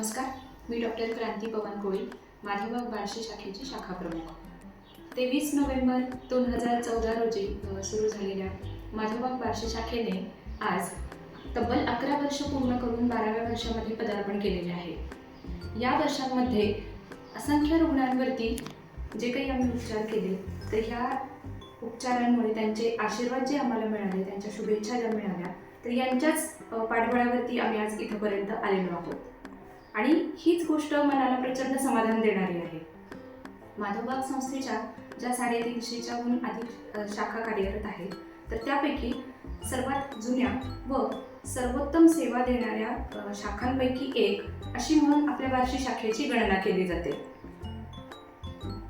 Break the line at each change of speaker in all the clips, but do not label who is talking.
नमस्कार. मी डॉक्टर क्रांती पवन कोळी माधवबाग बार्शी शाखेची शाखा प्रमुख. तेवीस नोव्हेंबर दोन हजार चौदा रोजी सुरू झालेल्या माधवबाग बार्शी शाखेने आज तब्बल अकरा वर्ष पूर्ण करून बाराव्या वर्षामध्ये पदार्पण केलेले आहे. या वर्षांमध्ये असंख्य रुग्णांवरती जे काही आम्ही उपचार केले तर ह्या उपचारांमुळे त्यांचे आशीर्वाद जे आम्हाला मिळाले त्यांच्या शुभेच्छा ज्या मिळाल्या तर यांच्याच पाठबळावरती आम्ही आज इथंपर्यंत आलेलो आहोत. आणि हीच गोष्ट मनाला प्रचंड समाधान देणारी आहे. माधवबाग संस्थेच्या ज्या साडेतीनशेच्याहून अधिक शाखा कार्यरत आहेत तर त्यापैकी सर्वात जुन्या व सर्वोत्तम सेवा देणाऱ्या शाखांपैकी एक अशी म्हणून आपल्या बार्शी शाखेची गणना केली जाते.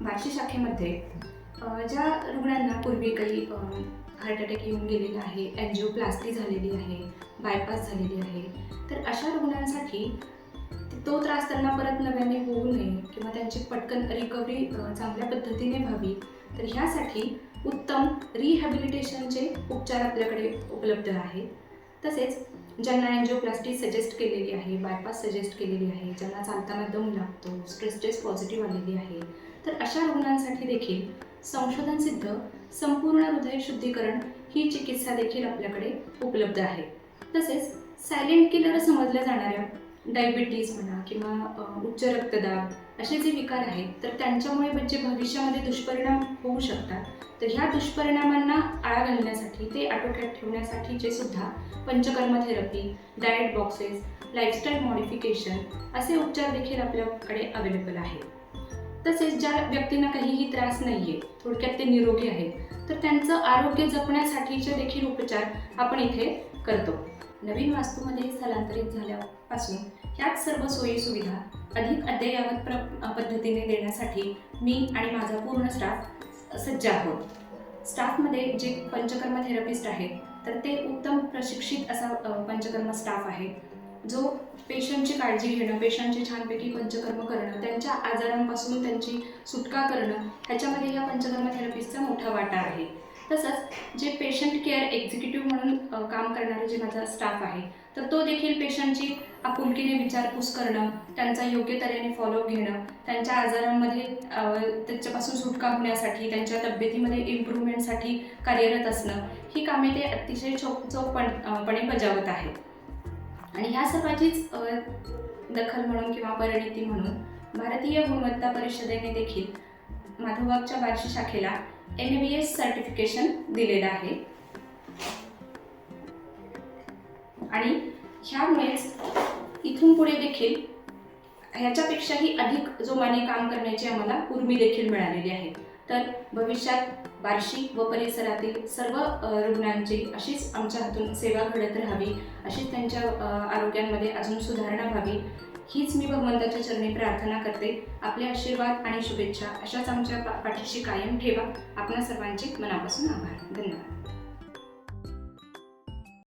बार्शी शाखेमध्ये ज्या रुग्णांना पूर्वी काही हार्ट अटॅक येऊन गेलेला आहे अँजिओप्लास्टी झालेली आहे बायपास झालेली आहे तर अशा रुग्णांसाठी तो त्रास त्यांना परत नव्याने होऊ नये किंवा त्यांची पटकन रिकव्हरी चांगल्या पद्धतीने व्हावी तर ह्यासाठी उत्तम रिहॅबिलिटेशनचे उपचार आपल्याकडे उपलब्ध आहेत. तसेच ज्यांना अँजिओप्लास्टी सजेस्ट केलेली आहे बायपास सजेस्ट केलेली आहे ज्यांना चालताना दम लागतो स्ट्रेस टेस्ट पॉझिटिव्ह आलेली आहे तर अशा रुग्णांसाठी देखील संशोधन सिद्ध संपूर्ण हृदय शुद्धीकरण ही चिकित्सा देखील आपल्याकडे उपलब्ध आहे. तसेच सायलेंट किलर समजल्या जाणाऱ्या डायबिटीज म्हणा किंवा उच्च रक्तदाब असे जे विकार आहेत तर त्यांच्यामुळे जे भविष्यामध्ये दुष्परिणाम होऊ शकतात. तर ह्या दुष्परिणामांना आळा घालण्यासाठी ते आटोक्यात ठेवण्यासाठीचे सुद्धा panchakarma therapy diet boxes lifestyle modification असे उपचार देखील आपल्याकडे अवेलेबल आहेत. तसेच ज्या व्यक्तींना काहीही त्रास नाही आहे थोडक्यात ते निरोगी आहेत तर त्यांचं आरोग्य जपण्यासाठीचे देखील उपचार आपण इथे करतो. नवीन वास्तूमध्ये स्थलांतरित झाल्यापासून ह्याच सर्व सोयी सुविधा अधिक अद्ययावत प्र पद्धतीने देण्यासाठी मी आणि माझा पूर्ण स्टाफ सज्ज आहोत. स्टाफमध्ये जे पंचकर्म थेरपिस्ट आहेत तर ते उत्तम प्रशिक्षित असा पंचकर्म स्टाफ आहे. जो पेशंटची काळजी घेणं पेशंटचे छानपैकी पंचकर्म करणं त्यांच्या आजारांपासून त्यांची सुटका करणं ह्याच्यामध्ये या पंचकर्म थेरपिस्टचा मोठा वाटा आहे. तसंच जे पेशंट केअर एक्झिक्युटिव्ह म्हणून काम करणारे जे माझा स्टाफ आहे तर तो देखील पेशंटची आपुलकीने विचारपूस करणं त्यांचा योग्य तऱ्हेने फॉलो घेणं त्यांच्या आजारांमध्ये त्यांच्यापासून त्याच्यापासून सुटका होण्यासाठी त्यांच्या तब्येतीमध्ये इम्प्रूव्हमेंटसाठी कार्यरत असणं ही कामे ते अतिशय चोख चोखपणपणे बजावत आहेत. आणि ह्या सर्वाचीच दखल म्हणून किंवा परिणिती म्हणून भारतीय गुणवत्ता परिषदेने देखील माधवबागच्या बार्शी शाखेला एम बी एस सर्टिफिकेशन दिलेलं आहे. आणि ह्यामुळेच इथून पुढे देखील ह्याच्यापेक्षाही अधिक जोमाने काम करण्याची आम्हाला उर्मी देखील मिळालेली आहे. तर भविष्यात बार्शी व परिसरातील सर्व रुग्णांची अशीच आमच्या हातून सेवा घडत राहावी अशीच त्यांच्या आरोग्यांमध्ये अजून सुधारणा व्हावी हीच मी भगवंताच्या चरणी प्रार्थना करते. आपले आशीर्वाद आणि शुभेच्छा अशाच आमच्या पाठीशी कायम ठेवा. आपणा सर्वांचे मनापासून आभार. धन्यवाद.